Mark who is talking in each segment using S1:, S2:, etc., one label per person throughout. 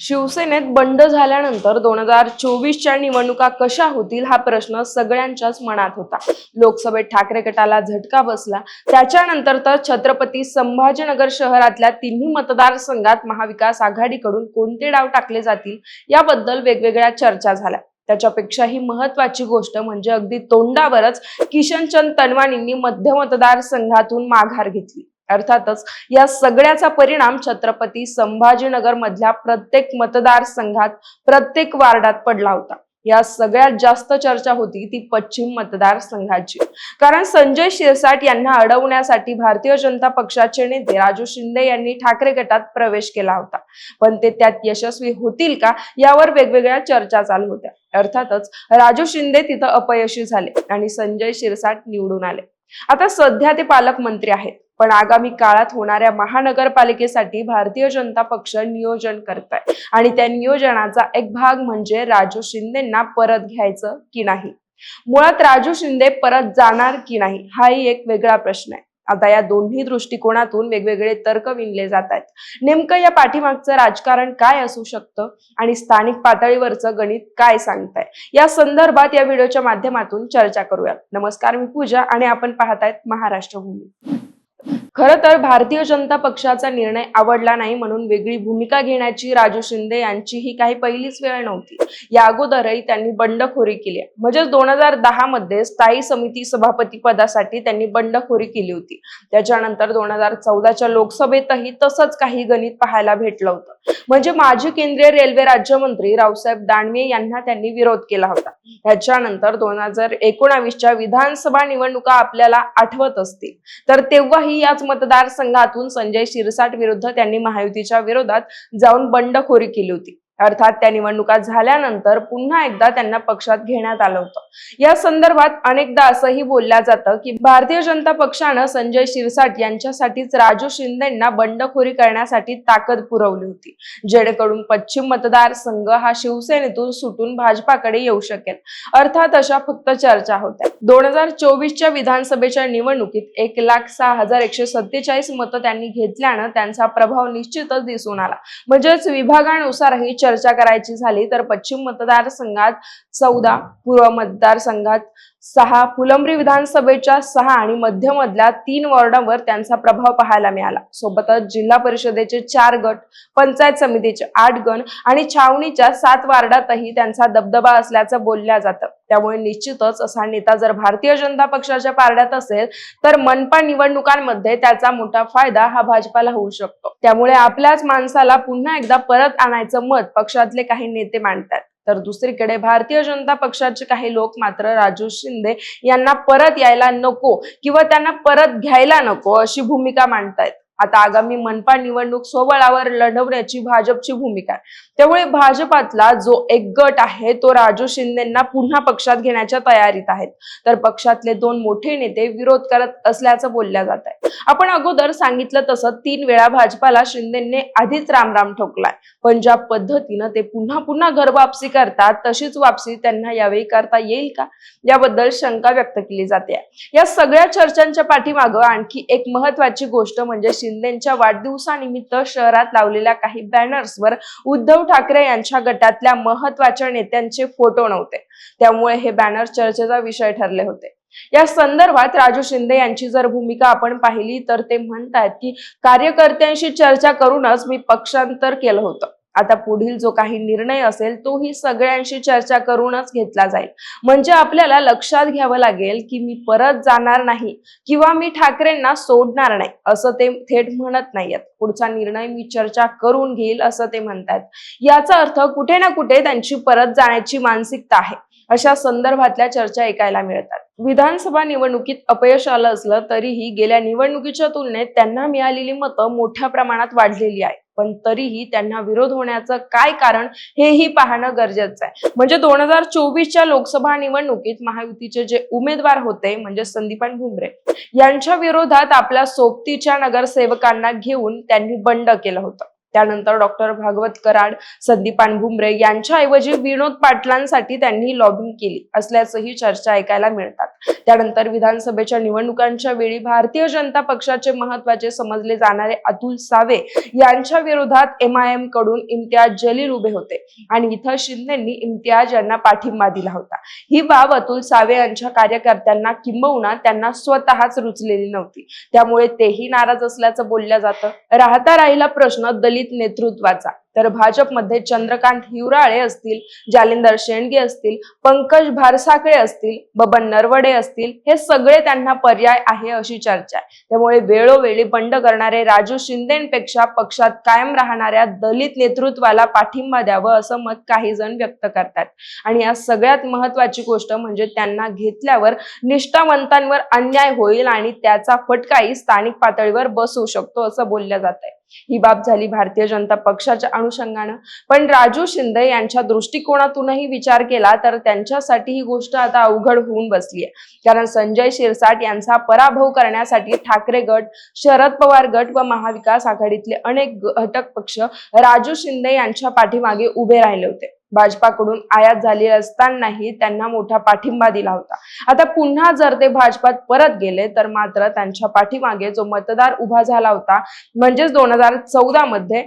S1: शिवसेनेत बंड झाल्यानंतर दोन हजार चोवीसच्या निवडणुका कशा होतील हा प्रश्न सगळ्यांच्याच मनात होता. लोकसभेत ठाकरे गटाला झटका बसला. त्याच्यानंतर तर छत्रपती संभाजीनगर शहरातल्या तिन्ही मतदारसंघात महाविकास आघाडीकडून कोणते डाव टाकले जातील याबद्दल वेगवेगळ्या चर्चा झाल्या. त्याच्यापेक्षाही महत्वाची गोष्ट म्हणजे अगदी तोंडावरच किशनचंद तनवानींनी मध्य मतदारसंघातून माघार घेतली. अर्थातच या सगळ्याचा परिणाम छत्रपती संभाजीनगर मधल्या प्रत्येक मतदारसंघात प्रत्येक वार्डात पडला होता. या सगळ्यात जास्त चर्चा होती ती पश्चिम मतदारसंघाची. कारण संजय शिरसाट यांना अडवण्यासाठी भारतीय जनता पक्षाचे नेते राजू शिंदे यांनी ठाकरे गटात प्रवेश केला होता. पण ते त्यात यशस्वी होतील का यावर वेगवेगळ्या चर्चा चालू होत्या. अर्थातच राजू शिंदे तिथं अपयशी झाले आणि संजय शिरसाट निवडून आले. आता सध्या ते पालकमंत्री आहेत पण आगामी काळात होणाऱ्या महानगरपालिकेसाठी भारतीय जनता पक्ष नियोजन करत आहे आणि त्या नियोजनाचा एक भाग म्हणजे राजू शिंदेना परत घ्यायचं की नाही? मुळात राजू शिंदे परत जाणार की नाही? हाही एक वेगळा प्रश्न आहे. आता या दोन्ही दृष्टिकोनातून वेगवेगळे तर्क विणले जात आहेत नेमकं या पाठीमागचं राजकारण काय असू शकतं आणि स्थानिक पातळीवरचं गणित काय सांगताय? या संदर्भात या व्हिडिओच्या माध्यमातून चर्चा करूयात. नमस्कार मी पूजा आणि आपण पाहतायत महाराष्ट्र भूमी खर तर भारतीय जनता पक्षाचा निर्णय आवडला नाही म्हणून वेगळी भूमिका घेण्याची राजू शिंदे यांची ही काही पहिलीच वेळ नव्हती. या अगोदरही त्यांनी बंडखोरी केली. म्हणजेच दोन हजार दहा मध्ये स्थायी समिती सभापती पदासाठी त्यांनी बंडखोरी केली होती. त्याच्यानंतर दोन हजार चौदाच्या लोकसभेतही तसंच काही गणित पाहायला भेटलं होतं. म्हणजे माजी केंद्रीय रेल्वे राज्यमंत्री रावसाहेब दानवे यांना त्यांनी विरोध केला होता. त्याच्यानंतर दोन हजार एकोणावीसच्या विधानसभा निवडणुका आपल्याला आठवत असतील. तर तेव्हाही याच मतदारसंघातून संजय शिरसाट विरुद्ध त्यांनी महायुतीच्या विरोधात जाऊन बंडखोरी केली होती. अर्थात त्या निवडणुका झाल्यानंतर पुन्हा एकदा त्यांना पक्षात घेण्यात आलं होतं. या संदर्भात अनेकदा असंही बोलल्या जातं की भारतीय जनता पक्षानं संजय शिरसाट यांच्यासाठीच राजू शिंदेंना बंडखोरी करण्यासाठी ताकद पुरवली होती. जेणेकरून पश्चिम मतदारसंघ हा शिवसेनेतून सुटून भाजपाकडे येऊ शकेल. अर्थात अशा फक्त चर्चा होत्या. दोन हजार चोवीसच्या विधानसभेच्या निवडणुकीत एक लाख सहा हजार एकशे सत्तेचाळीस मतं त्यांनी घेतल्यानं त्यांचा प्रभाव निश्चितच दिसून आला. म्हणजेच विभागानुसारही चर्चा करायची झाली तर पश्चिम मतदारसंघात चौदा पूर्व मतदारसंघात सहा फुलंब्री विधानसभेच्या सहा आणि मध्यमधल्या तीन वॉर्डांवर त्यांचा प्रभाव पाहायला मिळाला. सोबतच जिल्हा परिषदेचे चार गट पंचायत समितीचे आठ गण आणि छावणीच्या सात वार्डातही त्यांचा दबदबा असल्याचं बोलल्या जातं. त्यामुळे निश्चितच असा नेता जर भारतीय जनता पक्षाच्या पारड्यात असेल तर मनपा निवडणुकांमध्ये त्याचा मोठा फायदा हा भाजपाला होऊ शकतो. त्यामुळे आपल्याच माणसाला पुन्हा एकदा परत आणायचं मत पक्षातले काही नेते मांडतात तर दुसरीकडे भारतीय जनता पक्षाचे काही लोक मात्र राजू शिंदे यांना परत यायला नको किंवा त्यांना परत घ्यायला नको अशी भूमिका मांडतायत. आता आगामी मनपा निवडणूक सोबळावर लढवण्याची भाजपची भूमिका आहे. त्यामुळे भाजपातला जो एक गट आहे तो राजू शिंदेना पुन्हा पक्षात घेण्याच्या तयारीत आहेत. तर पक्षातले दोन मोठे नेते विरोध करत असल्याचं बोलल्या जात आहे. आपण अगोदर सांगितलं तसं तीन वेळा भाजपाला शिंदेने आधीच रामराम ठोकलाय. पण ज्या पद्धतीनं ते पुन्हा पुन्हा घर वापसी करतात तशीच वापसी त्यांना यावेळी करता येईल का? याबद्दल शंका व्यक्त केली जाते. या सगळ्या चर्चांच्या पाठीमागं आणखी एक महत्वाची गोष्ट म्हणजे शिंदेच्या वाढदिवसानिमित्त शहरात लावलेल्या काही बॅनर्सवर उद्धव ठाकरे यांच्या गटातल्या महत्त्वाच्या नेत्यांचे फोटो नव्हते. त्यामुळे हे बॅनर चर्चेचा विषय ठरले होते. या संदर्भात राजू शिंदे यांची जर भूमिका आपण पाहिली तर ते म्हणतायत की कार्यकर्त्यांशी चर्चा करूनच मी पक्षांतर केलं होतं. आता पुढील जो काही निर्णय असेल तोही सगळ्यांशी चर्चा करूनच घेतला जाईल. म्हणजे आपल्याला लक्षात घ्यावं लागेल की मी परत जाणार नाही किंवा मी ठाकरेंना सोडणार नाही असं ते थेट म्हणत नाहीयेत. पुढचा निर्णय मी चर्चा करून घेईल असं ते म्हणतात याचा अर्थ कुठे ना कुठे त्यांची परत जाण्याची मानसिकता आहे. अशा संदर्भातल्या चर्चा ऐकायला मिळतात. विधानसभा निवडणुकीत अपयश आलं असलं तरीही गेल्या निवडणुकीच्या तुलनेत त्यांना मिळालेली मतं मोठ्या प्रमाणात वाढलेली आहे पण तरीही त्यांना विरोध होण्याचं काय कारण हेही पाहणं गरजेचं आहे. म्हणजे दोन हजार चोवीसच्या लोकसभा निवडणुकीत महायुतीचे जे उमेदवार होते म्हणजे संदीपान भुमरे यांच्या विरोधात आपल्या सोबतीच्या नगरसेवकांना घेऊन त्यांनी बंड केलं होतं. त्यानंतर डॉक्टर भागवत कराड संदीपान भुमरे यांच्याऐवजी विनोद पाटलांसाठी त्यांनी लॉबिंग केली असल्याचंही चर्चा ऐकायला मिळतात. त्यानंतर विधानसभेच्या निवडणुकांच्या वेळी भारतीय जनता पक्षाचे महत्त्वाचे समजले जाणारे अतुल सावे यांच्या विरोधात एम आय एमकडून इम्तियाज जलील उभे होते आणि इथं शिंदेंनी इम्तियाज यांना पाठिंबा दिला होता. ही बाब अतुल सावे यांच्या कार्यकर्त्यांना किंबहुना त्यांना स्वतःच रुचलेली नव्हती. त्यामुळे तेही नाराज असल्याचं बोललं जातं. राहता राहिला प्रश्न दलित नेतृत्वाचा. तर भाजपमध्ये चंद्रकांत हिवराळे असतील जालिंदर शेंडगे असतील पंकज भारसाकळे असतील बबन नरवडे असतील हे सगळे त्यांना पर्याय आहे अशी चर्चा आहे. त्यामुळे वेळोवेळी बंड करणारे राजू शिंदेपेक्षा पक्षात कायम राहणाऱ्या दलित नेतृत्वाला पाठिंबा द्यावं असं मत काही जण व्यक्त करतात. आणि या सगळ्यात महत्वाची गोष्ट म्हणजे त्यांना घेतल्यावर निष्ठावंतांवर अन्याय होईल आणि त्याचा फटकाही स्थानिक पातळीवर बसू शकतो असं बोललं जात आहे ही बाब झाली भारतीय जनता पक्षाच्या अनुषंगानं. पण राजू शिंदे यांच्या दृष्टिकोनातूनही विचार केला तर त्यांच्यासाठी ही गोष्ट आता अवघड होऊन बसली आहे कारण संजय शिरसाट यांचा पराभव करण्यासाठी ठाकरे गट शरद पवार गट व महाविकास आघाडीतले अनेक घटक पक्ष राजू शिंदे यांच्या पाठीमागे उभे राहिले होते. भाजपाकडून आयात झाली असतानाही त्यांना मोठा पाठिंबा दिला होता. आता पुन्हा जर ते भाजपात परत गेले तर मात्र त्यांच्या पाठीमागे जो मतदार उभा झाला होता म्हणजेच दोन हजार चौदा मध्ये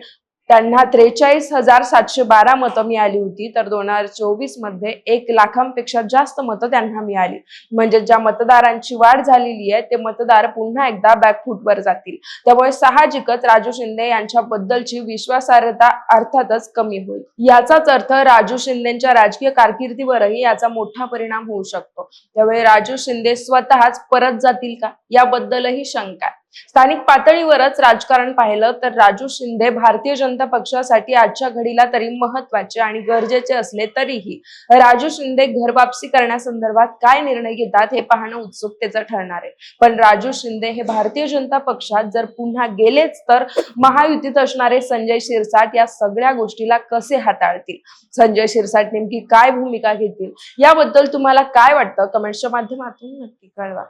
S1: त्यांना त्रेचाळीस हजार सातशे बारा मतं मिळाली होती. तर दोन हजार चोवीसमध्ये एक लाखांपेक्षा जास्त मतं त्यांना मिळाली. म्हणजे ज्या मतदारांची वाढ झालेली आहे ते मतदार पुन्हा एकदा बॅकफूटवर जातील. त्यामुळे साहजिकच राजू शिंदे यांच्याबद्दलची विश्वासार्हता अर्थातच कमी होईल. याचाच अर्थ राजू शिंदेच्या राजकीय कारकिर्दीवरही याचा मोठा परिणाम होऊ शकतो. त्यामुळे राजू शिंदे स्वतःच परत जातील का? याबद्दलही शंका आहे. स्थानिक पातळीवरच राजकारण पाहिलं तर राजू शिंदे भारतीय जनता पक्षासाठी आजच्या घडीला तरी महत्त्वाचे आणि गरजेचे असले तरीही राजू शिंदे घरवापसी करण्यासंदर्भात काय निर्णय घेतात हे पाहणं उत्सुकतेचं ठरणार आहे. पण राजू शिंदे हे भारतीय जनता पक्षात जर पुन्हा गेलेच तर महायुतीत असणारे संजय शिरसाट या सगळ्या गोष्टीला कसे हाताळतील? संजय शिरसाट नेमकी काय भूमिका घेतील? याबद्दल तुम्हाला काय वाटतं? कमेंटच्या माध्यमातून नक्की कळवा.